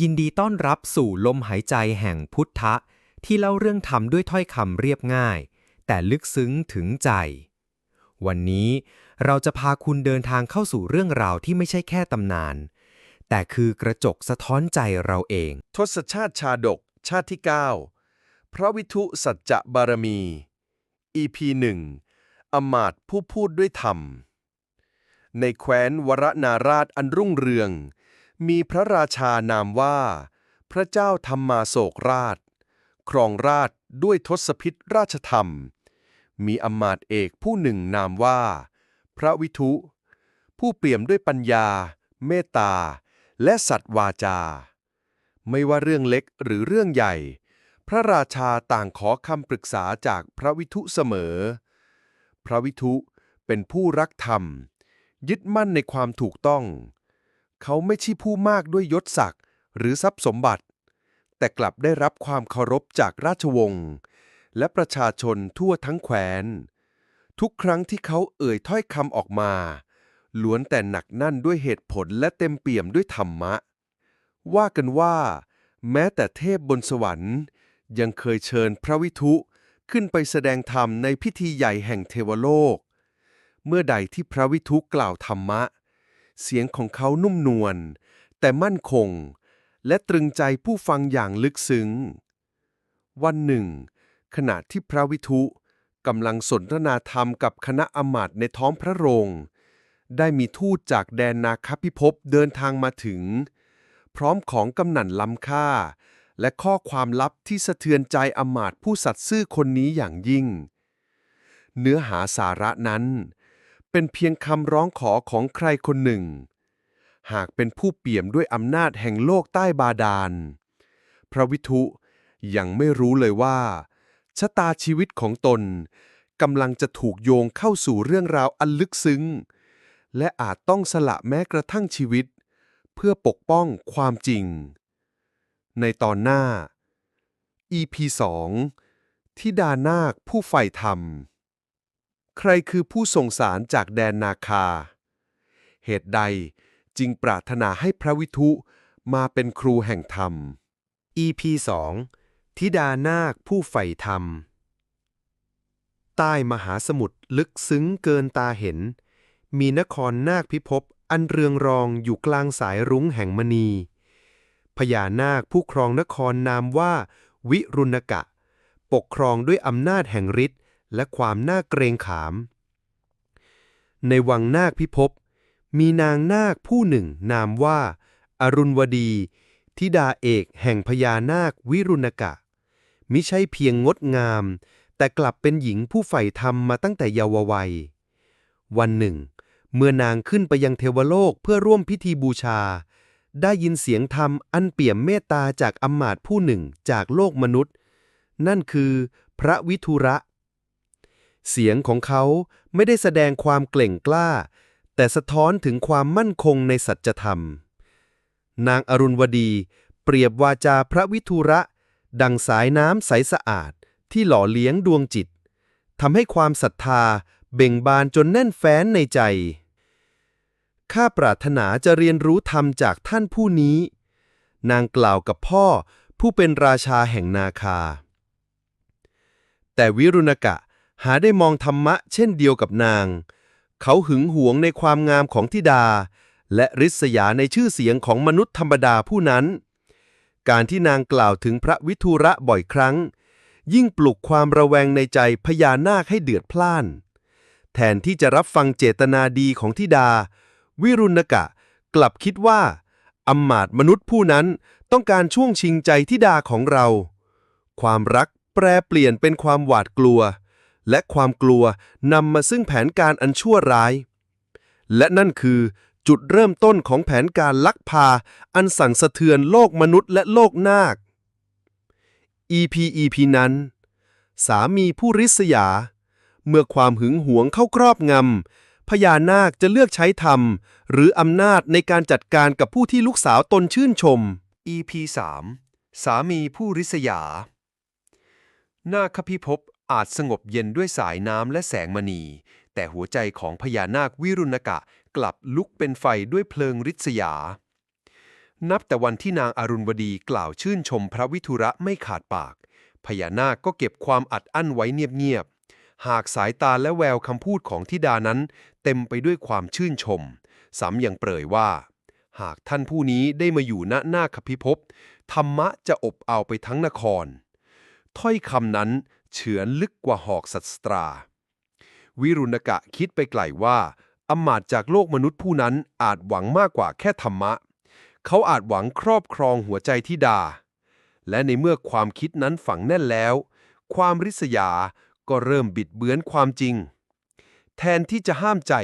ยินดีต้อนรับสู่ลมหายใจแห่งพุทธะ ที่เล่าเรื่องธรรมด้วยถ้อยคำเรียบง่าย แต่ลึกซึ้งถึงใจ วันนี้เราจะพาคุณเดินทางเข้าสู่เรื่องราวที่ไม่ใช่แค่ตำนาน แต่คือกระจกสะท้อนใจเราเอง ทศชาติชาดก ชาติที่ 9 พระวิทุสัจจะบารมี EP 1อมาตผู้พูดด้วยธรรม ในแคว้นวรนาราชอันรุ่งเรือง มีพระราชานามว่า พระเจ้าธรรมาโศกราช ครองราชด้วยทศพิษราชธรรม มีอำมาตย์เอกผู้หนึ่งนามว่า พระวิทุ ผู้เปี่ยมด้วยปัญญา เมตตา และสัตย์วาจา ไม่ว่าเรื่องเล็กหรือเรื่องใหญ่ พระราชาต่างขอคำปรึกษาจากพระวิทุเสมอ พระวิทุเป็นผู้รักธรรม ยึดมั่นในความถูกต้อง เขาไม่ใช่ผู้มากด้วยยศศักดิ์หรือทรัพย์สมบัติ แต่กลับได้รับความเคารพจากราชวงศ์ และประชาชนทั่วทั้งแคว้น ทุกครั้งที่เขาเอ่ยถ้อยคำออกมา ล้วนแต่หนักแนั่นด้วยเหตุผลและเต็มเปี่ยมด้วยธรรมะ ว่ากันว่า แม้แต่เทพบนสวรรค์ ยังเคยเชิญพระวิทุขึ้นไปแสดงธรรมในพิธีใหญ่แห่งเทวโลก เมื่อใดที่พระวิทุกล่าวธรรมะ เสียงของเขานุ่มนวล แต่มั่นคง และตรึงใจผู้ฟังอย่างลึกซึ้ง วันหนึ่ง ขณะที่พระวิทุกำลังสนทนาธรรมกับคณะอมาตย์ในท้องพระโรง ได้มีทูตจากแดนนาคพิภพเดินทางมาถึง พร้อมของกำนันล้ำค่า และข้อความลับที่สะเทือนใจอมาตย์ผู้สัตย์ซื่อคนนี้อย่างยิ่ง เนื้อหาสาระนั้น เป็นเพียงคำร้องขอของใครคนหนึ่ง หากเป็นผู้เปี่ยมด้วยอำนาจแห่งโลกใต้บาดาล พระวิทุยังไม่รู้เลยว่า ชะตาชีวิตของตนกำลังจะถูกโยงเข้าสู่เรื่องราวอันลึกซึ้ง และอาจต้องสละแม้กระทั่งชีวิต เพื่อปกป้องความจริง ในตอนหน้า EP 2ที่ดานาคผู้ใฝ่ธรรม ใครคือผู้ส่งสารจากแดนนาคา เหตุใดจึงปรารถนาให้พระวิทุมาเป็นครูแห่งธรรม EP 2ธิดานาคผู้ใฝ่ธรรม ใต้มหาสมุทรลึกซึ้งเกินตาเห็น มีนครนาคพิภพอันเรืองรองอยู่กลางสายรุ้งแห่งมณี พญานาคผู้ครองนครนามว่า วิรุณกะ ปกครองด้วยอำนาจแห่งฤทธิ์ และความน่าเกรงขาม ในวังนาคพิภพมีนางนาคผู้หนึ่งนามว่า อรุณวดี ธิดาเอกแห่งพญานาควิรุณกะ มิใช่เพียงงดงาม แต่กลับเป็นหญิงผู้ใฝ่ธรรมมาตั้งแต่เยาววัย วันหนึ่ง เมื่อนางขึ้นไปยังเทวโลกเพื่อร่วมพิธีบูชา ได้ยินเสียงธรรมอันเปี่ยมเมตตาจากอมาตผู้หนึ่งจากโลกมนุษย์ นั่นคือ พระวิทุระ เสียงของเขาไม่ได้แสดงความเกล่งกล้า แต่สะท้อนถึงความมั่นคงในสัจธรรม นางอรุณวดี เปรียบวาจาพระวิทุระ ดังสายน้ำใสสะอาดที่หล่อเลี้ยงดวงจิตทำให้ความศรัทธาเบ่งบานจนแน่นแฟ้นในใจ ข้าปรารถนาจะเรียนรู้ธรรมจากท่านผู้นี้ นางกล่าวกับพ่อผู้เป็นราชาแห่งนาคา แต่วิรุณกะ หาได้มองธรรมะเช่นเดียวกับนาง เขาหึงหวงในความงามของธิดา และริษยาในชื่อเสียงของมนุษย์ธรรมดาผู้นั้น การที่นางกล่าวถึงพระวิทุระบ่อยครั้ง ยิ่งปลุกความระแวงในใจพญานาคให้เดือดพล่าน แทนที่จะรับฟังเจตนาดีของธิดา วิรุณกะกลับคิดว่าอำมาตย์มนุษย์ผู้นั้นต้องการช่วงชิงใจธิดาของเรา ความรักแปรเปลี่ยนเป็นความหวาดกลัว และความกลัวนำมาซึ่งแผนการอันชั่วร้าย และนั่นคือจุดเริ่มต้นของแผนการลักพา อันสั่นสะเทือนโลกมนุษย์และโลกนาค EP EP นั้น สามีผู้ริษยา เมื่อความหึงหวงเข้าครอบงำพญานาคจะเลือกใช้ธรรม หรืออำนาจในการจัดการกับผู้ที่ลูกสาวตนชื่นชม EP 3สามีผู้ริษยา นาคพิภพ อาจสงบเย็นด้วยสายน้ำและแสงมณี แต่หัวใจของพญานาควิรุณกะกลับลุกเป็นไฟด้วยเพลิงริษยา นับแต่วันที่นางอารุณวดีกล่าวชื่นชมพระวิทุระไม่ขาดปาก พญานาคก็เก็บความอัดอั้นไว้เงียบๆ หากสายตาและแววคำพูดของธิดานั้น เต็มไปด้วยความชื่นชมสำยังเปรยว่า หากท่านผู้นี้ได้มาอยู่ณหน้าคพิภพธรรมะจะอบเอาไปทั้งนคร ถ้อยคำนั้น เฉือนลึกกว่าหอกสัตตรา วิรุณกะคิดไปไกลว่าอำมาตย์จากโลกมนุษย์ผู้นั้นอาจหวังมากกว่าแค่ธรรมะ เขาอาจหวังครอบครองหัวใจทิดา และในเมื่อความคิดนั้นฝังแน่นแล้ว ความริษยาก็เริ่มบิดเบือนความจริง แทนที่จะห้ามใจ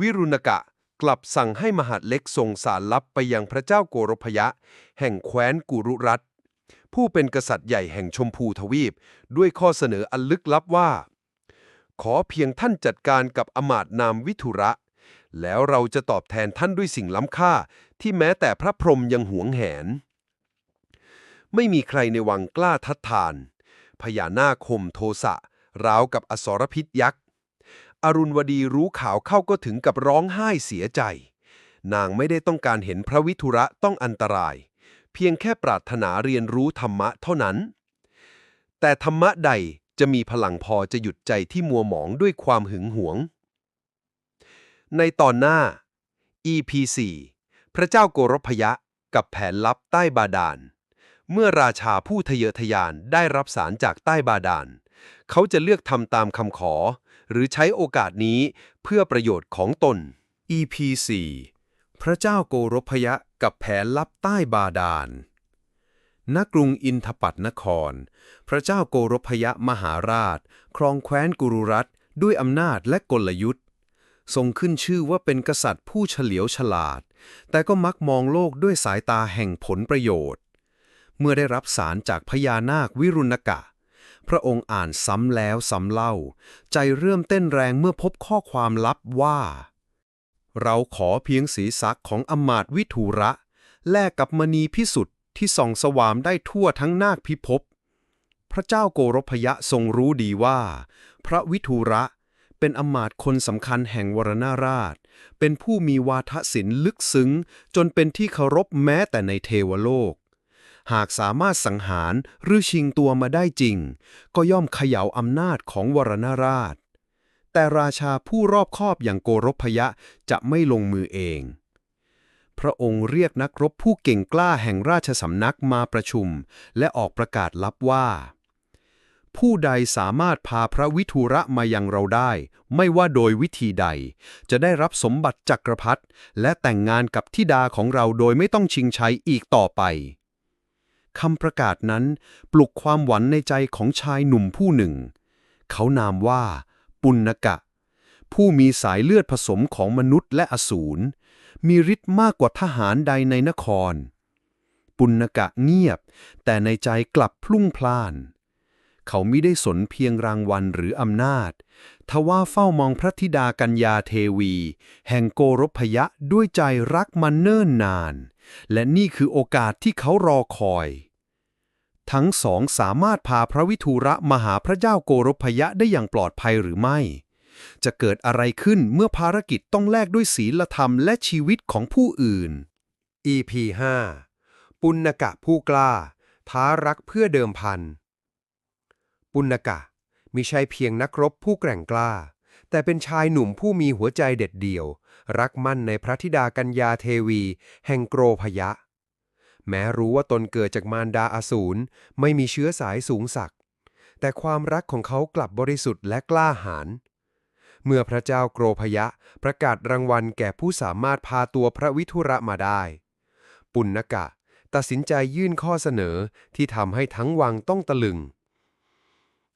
วิรุณกะกลับสั่งให้มหาดเล็กส่งสารลับไปยังพระเจ้าโกรพยะ แห่งแคว้นกุรุรัต ผู้เป็นกษัตริย์ใหญ่แห่งชมพูทวีป ด้วยข้อเสนออันลึกลับว่า ขอเพียงท่านจัดการกับอมาตย์นามวิทุระ แล้วเราจะตอบแทนท่านด้วยสิ่งล้ำค่าที่แม้แต่พระพรหมยังหวงแหน ไม่มีใครในวังกล้าทัดทาน พญานาคข่มโทสะราวกับอสรพิษยักษ์อรุณวดีรู้ข่าวเข้าก็ถึงกับร้องไห้เสียใจ นางไม่ได้ต้องการเห็นพระวิทุระต้องอันตราย เพียงแค่ปรารถนาเรียนรู้ธรรมะเท่านั้น แต่ธรรมะใดจะมีพลังพอจะหยุดใจที่มัวหมองด้วยความหึงหวง ในตอนหน้า EP 4พระเจ้าโกรพยะกับแผนลับใต้บาดาล เมื่อราชาผู้ทะเยอทะยานได้รับสารจากใต้บาดาล เขาจะเลือกทำตามคำขอ หรือใช้โอกาสนี้เพื่อประโยชน์ของตน EP 4 พระเจ้าโกรพยะกับแผนลับใต้บาดาล ณ กรุงอินทปัตนคร พระเจ้าโกรพยะมหาราช ครองแคว้นกุรุรัตด้วยอำนาจและกลยุทธ์ ทรงขึ้นชื่อว่าเป็นกษัตริย์ผู้เฉลียวฉลาด แต่ก็มักมองโลกด้วยสายตาแห่งผลประโยชน์ เมื่อได้รับสารจากพญานาควิรุณกะ พระองค์อ่านซ้ำแล้วซ้ำเล่า ใจเริ่มเต้นแรงเมื่อพบข้อความลับว่า เราขอเพียงศีรษะของอมาตวิทูระ แลกกับมณีพิสุทธิ์ที่ส่องสว่ามได้ทั่วทั้งนาคพิภพ พระเจ้าโกรพยะทรงรู้ดีว่า พระวิทูระเป็นอมาตคนสำคัญแห่งวรนาราช เป็นผู้มีวาทศิลป์ลึกซึ้ง จนเป็นที่เคารพแม้แต่ในเทวโลก หากสามารถสังหารหรือชิงตัวมาได้จริง ก็ย่อมเขย่าอำนาจของวรนาราช แต่ราชาผู้รอบคอบอย่างโกรพยะจะไม่ลงมือเอง พระองค์เรียกนักรบผู้เก่งกล้าแห่งราชสำนักมาประชุม และออกประกาศลับว่า ผู้ใดสามารถพาพระวิทูระมายังเราได้ ไม่ว่าโดยวิธีใด จะได้รับสมบัติจักรพรรดิและแต่งงานกับธิดาของเราโดยไม่ต้องชิงชัยอีกต่อไปคำประกาศนั้นปลุกความหวังในใจของชายหนุ่มผู้หนึ่ง เขานามว่า ปุณกะ ผู้มีสายเลือดผสมของมนุษย์และอสูร มีฤทธิ์มากกว่าทหารใดในนคร ปุณกะเงียบ แต่ในใจกลับพลุ่งพล่าน เขามิได้สนเพียงรางวัลหรืออำนาจ ทว่าเฝ้ามองพระธิดากัญญาเทวี แห่งโกรพยะด้วยใจรักมันเนิ่นนาน และนี่คือโอกาสที่เขารอคอย ทั้งสองสามารถพาพระวิทูระมาหาพระเจ้าโกรพยะได้อย่างปลอดภัยหรือไม่ จะเกิดอะไรขึ้นเมื่อภารกิจต้องแลกด้วยศีลธรรมและชีวิตของผู้อื่น EP 5ปุณกะผู้กล้า ท้ารักเพื่อเดิมพัน ปุณกะมิใช่เพียงนักรบผู้แกร่งกล้า แต่เป็นชายหนุ่มผู้มีหัวใจเด็ดเดี่ยว รักมั่นในพระธิดากัญญาเทวี แห่งโกรพยะ แม้รู้ว่าตนเกิดจากมารดาอสูรไม่มีเชื้อสายสูงศัก แต่ความรักของเขากลับบริสุทธิ์และกล้าหาญเมื่อพระเจ้าโกรพยะประกาศรางวัลแก่ผู้สามารถพาตัวพระวิทุระมาได้ ปุณกะ ตัดสินใจยื่นข้อเสนอที่ทำให้ทั้งวังต้องตะลึง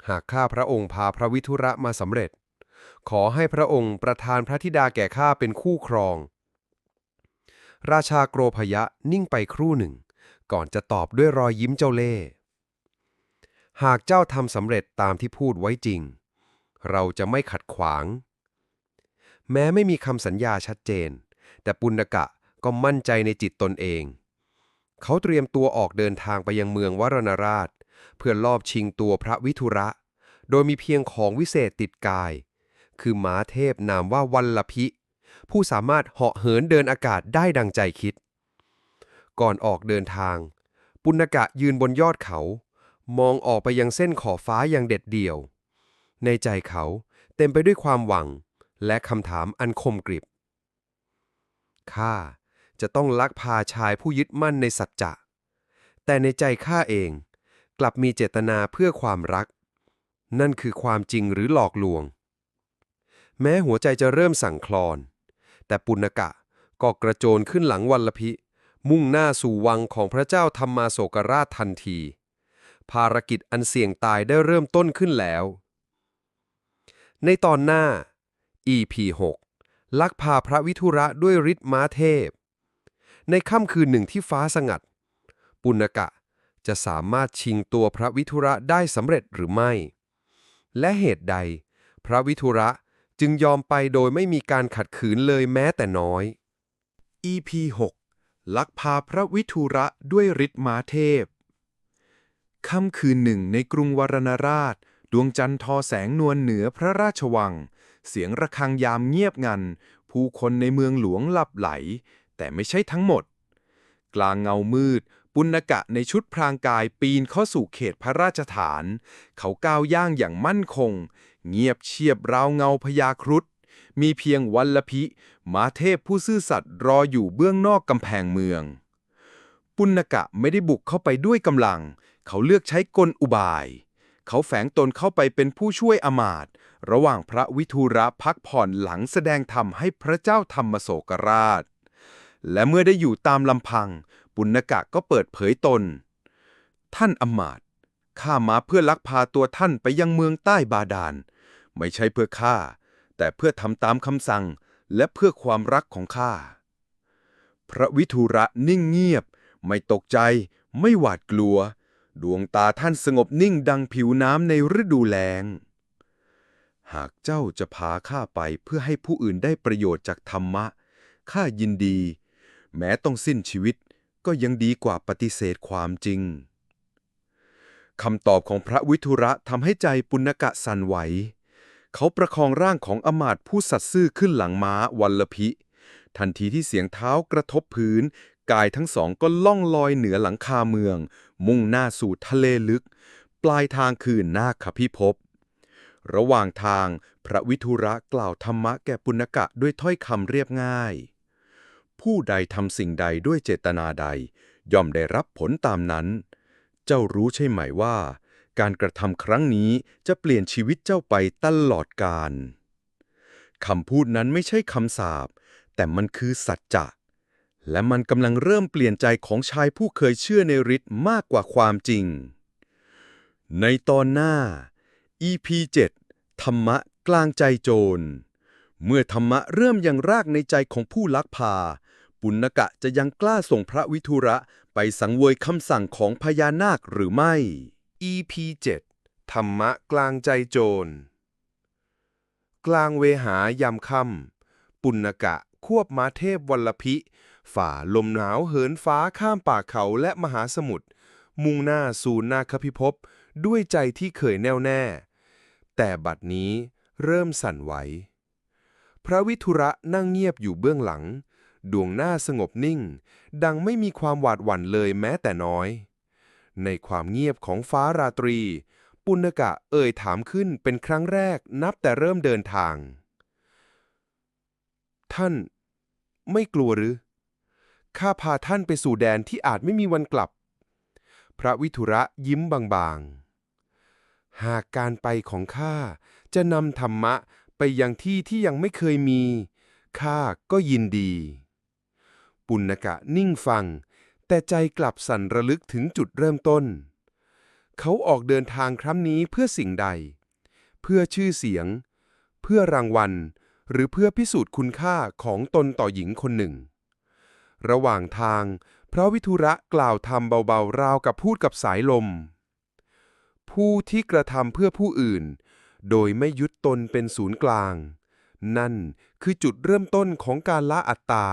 หากข้าพระองค์พาพระวิทุระมาสำเร็จ ขอให้พระองค์ประทานพระธิดาแก่ข้าเป็นคู่ครอง ราชาโกรพยะนิ่งไปครู่หนึ่ง ก่อนจะตอบด้วยรอยยิ้มเจ้าเล่ห์หากเจ้าทำสำเร็จตามที่พูดไว้จริง เราจะไม่ขัดขวาง แม้ไม่มีคำสัญญาชัดเจน แต่ปุณกะก็มั่นใจในจิตตนเอง เขาเตรียมตัวออกเดินทางไปยังเมืองวรณราช เพื่อลอบชิงตัวพระวิทุระ โดยมีเพียงของวิเศษติดกาย คือม้าเทพนามว่าวัลลพิ ผู้สามารถเหาะเหินเดินอากาศได้ดังใจคิด ก่อนออกเดินทาง ปุณกะยืนบนยอดเขา มองออกไปยังเส้นขอบฟ้าอย่างเด็ดเดี่ยว ในใจเขาเต็มไปด้วยความหวัง และคำถามอันคมกริบ ข้าจะต้องลักพาชายผู้ยึดมั่นในสัจจะ แต่ในใจข้าเองกลับมีเจตนาเพื่อความรัก นั่นคือความจริงหรือหลอกลวง แม้หัวใจจะเริ่มสั่งคลอน แต่ปุณกะก็กระโจนขึ้นหลังวัลลพิ มุ่งหน้าสู่วังของพระเจ้าธรรมาโศกราชทันที ภารกิจอันเสี่ยงตายได้เริ่มต้นขึ้นแล้ว ในตอนหน้า EP 6ลักพาพระวิทุระด้วยฤทธิ์ม้าเทพ ในค่ำคืนหนึ่งที่ฟ้าสงัด ปุณกะจะสามารถชิงตัวพระวิทุระได้สำเร็จหรือไม่ และเหตุใด พระวิทุระ จึงยอมไปโดยไม่มีการขัดขืนเลยแม้แต่น้อย EP 6 ลักพาพระวิทูระด้วยฤทธิ์มาเทพ ค่ำคืนหนึ่งในกรุงวรณราช ดวงจันทร์ทอแสงนวลเหนือพระราชวัง เสียงระฆังยามเงียบงัน ผู้คนในเมืองหลวงหลับไหล แต่ไม่ใช่ทั้งหมด กลางเงามืด ปุณกะในชุดพรางกายปีนเข้าสู่เขตพระราชฐาน เขาก้าวย่างอย่างมั่นคง เงียบเชียบราวเงาพญาครุฑมีเพียงวัลลพิมาเทพผู้ซื่อสัตย์รออยู่เบื้องนอกกำแพงเมือง ปุณกะไม่ได้บุกเข้าไปด้วยกำลัง เขาเลือกใช้กลอุบาย เขาแฝงตนเข้าไปเป็นผู้ช่วยอมาตย์ระหว่างพระวิทูระพักผ่อนหลังแสดงธรรมให้พระเจ้าธรรมโศกราช และเมื่อได้อยู่ตามลำพัง ปุณกะก็เปิดเผยตน ท่านอมาตย์ข้ามาเพื่อลักพาตัวท่านไปยังเมืองใต้บาดาล ไม่ใช่เพื่อข้า แต่เพื่อทำตามคำสั่งและเพื่อความรักของข้า พระวิทูระนิ่งเงียบ ไม่ตกใจ ไม่หวาดกลัว ดวงตาท่านสงบนิ่งดังผิวน้ำในฤดูแล้ง หากเจ้าจะพาข้าไปเพื่อให้ผู้อื่นได้ประโยชน์จากธรรมะ ข้ายินดี แม้ต้องสิ้นชีวิต ก็ยังดีกว่าปฏิเสธความจริงคำตอบของพระวิทุระทำให้ใจปุณกะสั่นไหว เขาประคองร่างของอมาตผู้สัตย์ซื่อขึ้นหลังม้าวัลลพิทันทีที่เสียงเท้ากระทบพื้น กายทั้งสองก็ล่องลอยเหนือหลังคาเมือง มุ่งหน้าสู่ทะเลลึก ปลายทางคือนาคพิภพระหว่างทางพระวิทุระกล่าวธรรมะแก่ปุณกะด้วยถ้อยคำเรียบง่าย ผู้ใดทำสิ่งใดด้วยเจตนาใด ย่อมได้รับผลตามนั้น เจ้ารู้ใช่ไหมว่า การกระทำครั้งนี้จะเปลี่ยนชีวิตเจ้าไปตลอดกาลคำพูดนั้นไม่ใช่คำสาปแต่มันคือสัจจะและมันกำลังเริ่มเปลี่ยนใจของชายผู้เคยเชื่อในฤทธิ์มากกว่าความจริง ในตอนหน้า EP 7ธรรมะกลางใจโจร เมื่อธรรมะเริ่มยังรากในใจของผู้ลักพา ปุณกะจะยังกล้าส่งพระวิทุระไปสังเวยคำสั่งของพญานาคหรือไม่ EP 7ธรรมะกลางใจโจร กลางเวหายามค่ำปุณกะควบม้าเทพวัลลพิฝ่าลมหนาวเหินฟ้าข้ามป่าเขาและมหาสมุทรมุ่งหน้าสู่นาคพิภพด้วยใจที่เคยแน่วแน่ แต่บัดนี้เริ่มสั่นไหว พระวิทุระนั่งเงียบอยู่เบื้องหลัง ดวงหน้าสงบนิ่ง ดังไม่มีความหวาดหวั่นเลยแม้แต่น้อย ในความเงียบของฟ้าราตรี ปุณกะเอ่ยถามขึ้นเป็นครั้งแรกนับแต่เริ่มเดินทาง ท่าน ไม่กลัวหรือ ข้าพาท่านไปสู่แดนที่อาจไม่มีวันกลับ พระวิทุระยิ้มบางๆ หากการไปของข้าจะนำธรรมะไปยังที่ที่ยังไม่เคยมี ข้าก็ยินดี ปุณกะนิ่งฟัง แต่ใจกลับสั่นระลึกถึงจุดเริ่มต้น เขาออกเดินทางครั้งนี้เพื่อสิ่งใด เพื่อชื่อเสียง เพื่อรางวัล หรือเพื่อพิสูจน์คุณค่าของตนต่อหญิงคนหนึ่ง ระหว่างทาง พระวิทุระกล่าวทำเบาๆ ราวกับพูดกับสายลม ผู้ที่กระทำเพื่อผู้อื่น โดยไม่ยึดตนเป็นศูนย์กลาง นั่นคือจุดเริ่มต้นของการละอัตตา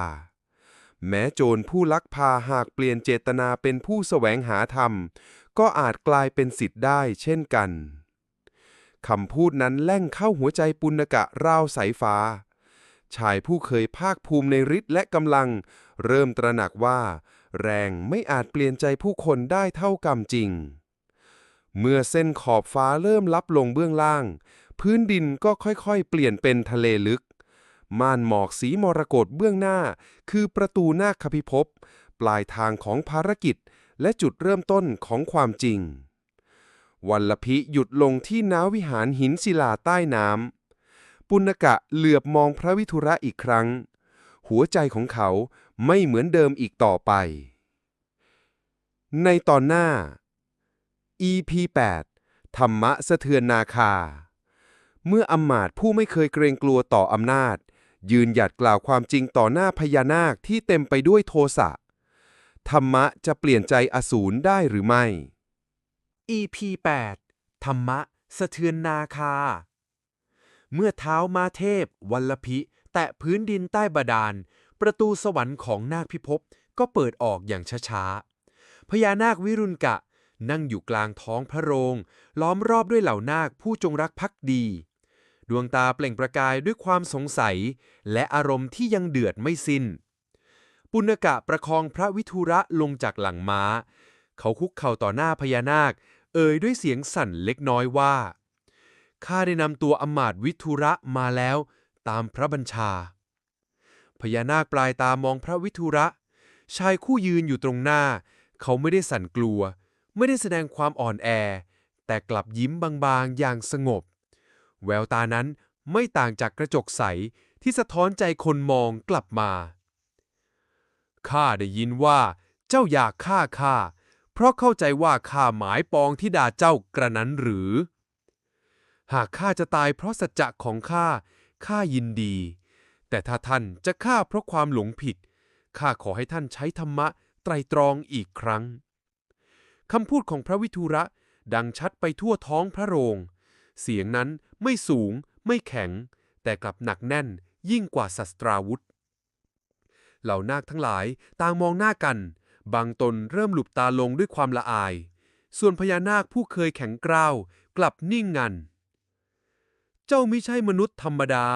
แม้โจรผู้ลักพาหากเปลี่ยนเจตนาเป็นผู้แสวงหาธรรม ก็อาจกลายเป็นสิทธิ์ได้เช่นกันคำพูดนั้นแล่งเข้าหัวใจปุณกะราวสายฟ้า ชายผู้เคยภาคภูมิในฤทธิ์และกำลัง เริ่มตระหนักว่า แรงไม่อาจเปลี่ยนใจผู้คนได้เท่ากรรมจริง เมื่อเส้นขอบฟ้าเริ่มลับลงเบื้องล่าง พื้นดินก็ค่อยๆ เปลี่ยนเป็นทะเลลึก ม่านหมอกสีมรกตเบื้องหน้า คือประตูนาคพิภพ ปลายทางของภารกิจ และจุดเริ่มต้นของความจริง วัลลพิหยุดลงที่น้าวิหารหินศิลาใต้น้ำ ปุณกะเหลือบมองพระวิทุระอีกครั้ง หัวใจของเขาไม่เหมือนเดิมอีกต่อไป ในตอนหน้า EP 8ธรรมะสะเทือนนาคา เมื่ออำมาตย์ผู้ไม่เคยเกรงกลัวต่ออำนาจ ยืนหยัดกล่าวความจริงต่อหน้าพญานาคที่เต็มไปด้วยโทสะ ธรรมะจะเปลี่ยนใจอสูรได้หรือไม่ EP 8ธรรมะ สะเทือนนาคา เมื่อเท้ามาเทพ วัลพิ แตะพื้นดินใต้บาดาล ประตูสวรรค์ของนาคพิภพก็เปิดออกอย่างช้าๆ พญานาควิรุณกะ นั่งอยู่กลางท้องพระโรง ล้อมรอบด้วยเหล่านาคผู้จงรักภักดี ดวงตาเปล่งประกายด้วยความสงสัย และอารมณ์ที่ยังเดือดไม่สิ้น ปุณกะประคองพระวิทุระลงจากหลังม้า เขาคุกเข่าต่อหน้าพญานาค เอ่ยด้วยเสียงสั่นเล็กน้อยว่าข้าได้นำตัวอมาตวิทุระมาแล้วตามพระบัญชา พญานาคปลายตามองพระวิทุระ ชายคู่ยืนอยู่ตรงหน้า เขาไม่ได้สั่นกลัว ไม่ได้แสดงความอ่อนแอ แต่กลับยิ้มบางๆอย่างสงบ แววตานั้นไม่ต่างจากกระจกใสที่สะท้อนใจคนมองกลับมา ข้าได้ยินว่า เจ้าอยากฆ่าข้า เพราะเข้าใจว่าข้าหมายปองที่ด่าเจ้ากระนั้นหรือ หากข้าจะตายเพราะสัจจะของข้า ข้ายินดี แต่ถ้าท่านจะฆ่าเพราะความหลงผิด ข้าขอให้ท่านใช้ธรรมะไตรตรองอีกครั้ง คำพูดของพระวิทุระดังชัดไปทั่วท้องพระโรง เสียงนั้นไม่สูง ไม่แข็ง แต่กลับหนักแน่นยิ่งกว่าศัตราวุธ เหล่านาคทั้งหลายต่างมองหน้ากัน บางตนเริ่มหลุบตาลงด้วยความละอาย ส่วนพญานาคผู้เคยแข็งกร้าวกลับนิ่งงัน เจ้าไม่ใช่มนุษย์ธรรมดา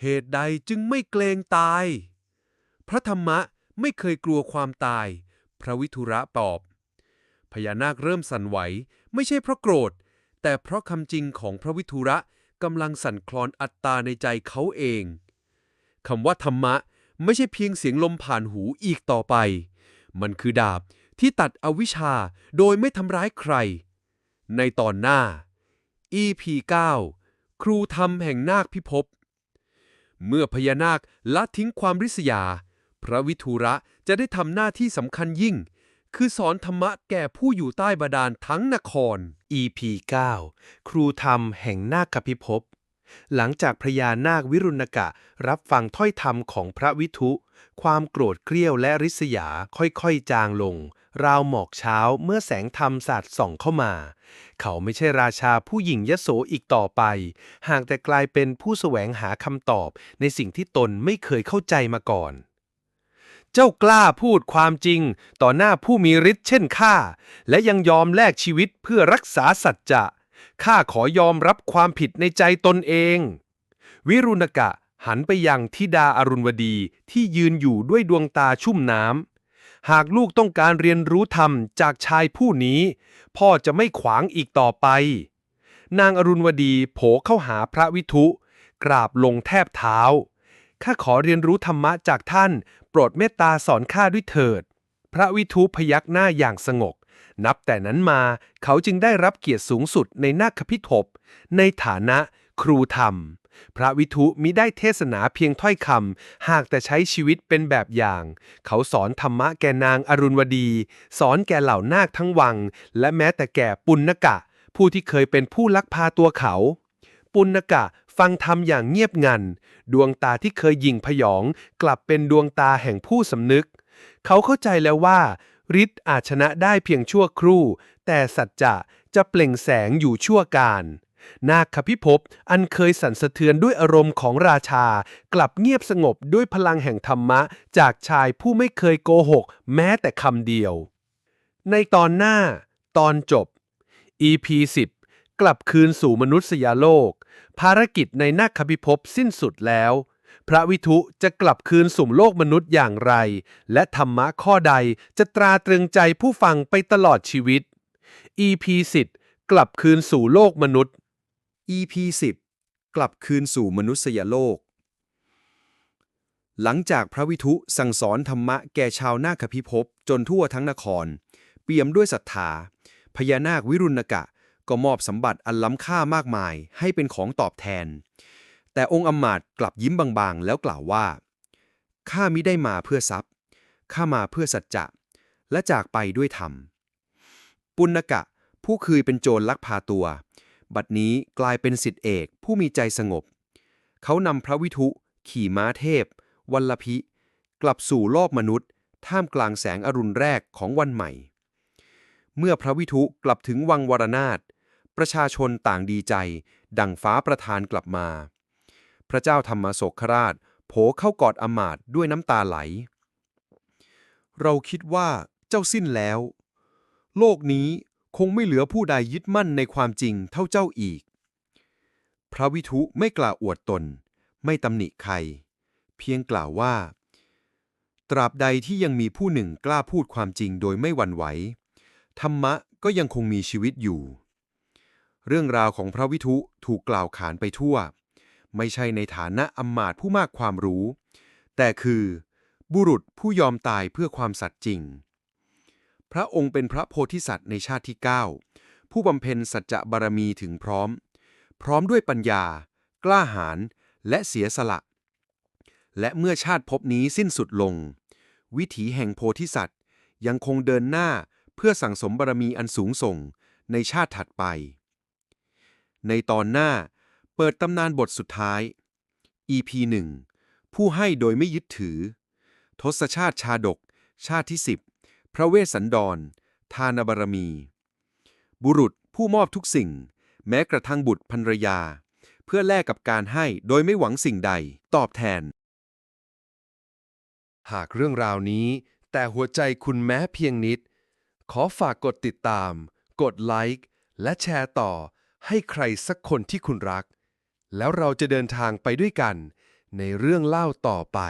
เหตุใดจึงไม่เกรงตาย พระธรรมะไม่เคยกลัวความตาย พระวิทุระตอบพญานาคเริ่มสั่นไหว ไม่ใช่เพราะโกรธ แต่เพราะคำจริงของพระวิทุระกำลังสั่นคลอนอัตตาในใจเขาเองคำว่าธรรมะไม่ใช่เพียงเสียงลมผ่านหูอีกต่อไป มันคือดาบที่ตัดอวิชชาโดยไม่ทำร้ายใคร ในตอนหน้า EP 9 ครูธรรมแห่งนาคพิภพ เมื่อพญานาคละทิ้งความริษยา พระวิทุระจะได้ทำหน้าที่สำคัญยิ่ง คือสอนธรรมะแก่ผู้อยู่ใต้บาดาลทั้งนคร EP 9 ครูธรรมแห่งนาคพิภพ หลังจากพระยานาควิรุณกะรับฟังถ้อยธรรมของพระวิทุ ความโกรธเกรี้ยวและริษยาค่อยๆ จางลง ราวหมอกเช้าเมื่อแสงธรรมสาดส่องเข้ามา เขาไม่ใช่ราชาผู้หญิงยโสอีกต่อไป หากแต่กลายเป็นผู้แสวงหาคำตอบในสิ่งที่ตนไม่เคยเข้าใจมาก่อน เจ้ากล้าพูดความจริง ต่อหน้าผู้มีฤทธิ์เช่นข้า และยังยอมแลกชีวิตเพื่อรักษาสัจจะ ข้าขอยอมรับความผิดในใจตนเอง วิรุณกะหันไปยังทิดาอรุณวดีที่ยืนอยู่ด้วยดวงตาชุ่มน้ำ หากลูกต้องการเรียนรู้ธรรมจากชายผู้นี้ พ่อจะไม่ขวางอีกต่อไป นางอรุณวดีโผเข้าหาพระวิทุ กราบลงแทบเท้า ข้าขอเรียนรู้ธรรมะจากท่าน โปรดเมตตาสอนข้าด้วยเถิด พระวิทุพยักหน้าอย่างสงบนับแต่นั้นมาเขาจึงได้รับเกียรติสูงสุดในนาคพิภพในฐานะครูธรรม พระวิทุมิได้เทศนาเพียงถ้อยคำหากแต่ใช้ชีวิตเป็นแบบอย่าง เขาสอนธรรมะแก่นางอรุณวดี สอนแก่เหล่านาคทั้งวัง และแม้แต่แก่ปุณณกะ ผู้ที่เคยเป็นผู้ลักพาตัวเขา ปุณกะ ฟังธรรมอย่างเงียบงัน ดวงตาที่เคยยิงพยอง กลับเป็นดวงตาแห่งผู้สำนึก เขาเข้าใจแล้วว่าฤทธิ์อาจชนะได้เพียงชั่วครู่ แต่สัจจะจะเปล่งแสงอยู่ชั่วการนาคพิภพอันเคยสั่นสะเทือนด้วยอารมณ์ของราชา กลับเงียบสงบด้วยพลังแห่งธรรมะ จากชายผู้ไม่เคยโกหก แม้แต่คำเดียว ในตอนหน้า ตอนจบ EP 10 กลับคืนสู่มนุษยโลก ภารกิจในนาคพิภพสิ้นสุดแล้ว พระวิทุจะกลับคืนสู่โลกมนุษย์อย่างไร และธรรมะข้อใดจะตราตรึงใจผู้ฟังไปตลอดชีวิต EP 10กลับคืนสู่โลกมนุษย์ EP 10กลับคืนสู่มนุษยโลก หลังจากพระวิทุสั่งสอนธรรมะแก่ชาวนาคพิภพจนทั่วทั้งนคร เปี่ยมด้วยศรัทธาพญานาควิรุณกะ ก็มอบสมบัติอันล้ำค่ามากมายให้เป็นของตอบแทน แต่องค์อมาตย์กลับยิ้มบางๆ แล้วกล่าวว่า ข้ามิได้มาเพื่อทรัพย์ ข้ามาเพื่อสัจจะ และจากไปด้วยธรรม ปุณกะ ผู้เคยเป็นโจรลักพาตัว บัดนี้กลายเป็นสิทธิเอกผู้มีใจสงบ เขานำพระวิทุ ขี่ม้าเทพ วัลลพิ กลับสู่โลกมนุษย์ ท่ามกลางแสงอรุณแรกของวันใหม่เมื่อพระวิทุกลับถึงวังวรนาถ ประชาชนต่างดีใจ ดังฟ้าประทานกลับมา พระเจ้าธรรมโศกราชโผเข้ากอดอมาตด้วยน้ำตาไหล เราคิดว่าเจ้าสิ้นแล้ว โลกนี้คงไม่เหลือผู้ใดยึดมั่นในความจริงเท่าเจ้าอีก พระวิทุไม่กล่าวอวดตน ไม่ตำหนิใคร เพียงกล่าวว่า ตราบใดที่ยังมีผู้หนึ่งกล้าพูดความจริงโดยไม่หวั่นไหว ธรรมะก็ยังคงมีชีวิตอยู่ เรื่องราวของพระวิทุถูกกล่าวขานไปทั่ว ไม่ใช่ในฐานะอำมาตย์ผู้มากความรู้ แต่คือ บุรุษผู้ยอมตายเพื่อความสัตย์จริง พระองค์เป็นพระโพธิสัตว์ในชาติที่ 9 ผู้บำเพ็ญสัจจะบารมีถึงพร้อม พร้อมด้วยปัญญา กล้าหาญและเสียสละ และเมื่อชาติภพนี้สิ้นสุดลง วิถีแห่งโพธิสัตว์ยังคงเดินหน้าเพื่อสั่งสมบารมีอันสูงส่งในชาติถัดไป ในตอนหน้า เปิดตำนานบทสุดท้าย EP 1 ผู้ให้โดยไม่ยึดถือ ทศชาติชาดก ชาติที่ 10 พระเวสสันดร ทานบารมี บุรุษผู้มอบทุกสิ่ง แม้กระทั่งบุตรภรรยา เพื่อแลกกับการให้โดยไม่หวังสิ่งใดตอบแทน หากเรื่องราวนี้ แต่หัวใจคุณแม้เพียงนิด ขอฝากกดติดตาม กดไลค์และแชร์ต่อ ให้ใครสักคนที่คุณรัก แล้วเราจะเดินทางไปด้วยกัน ในเรื่องเล่าต่อไป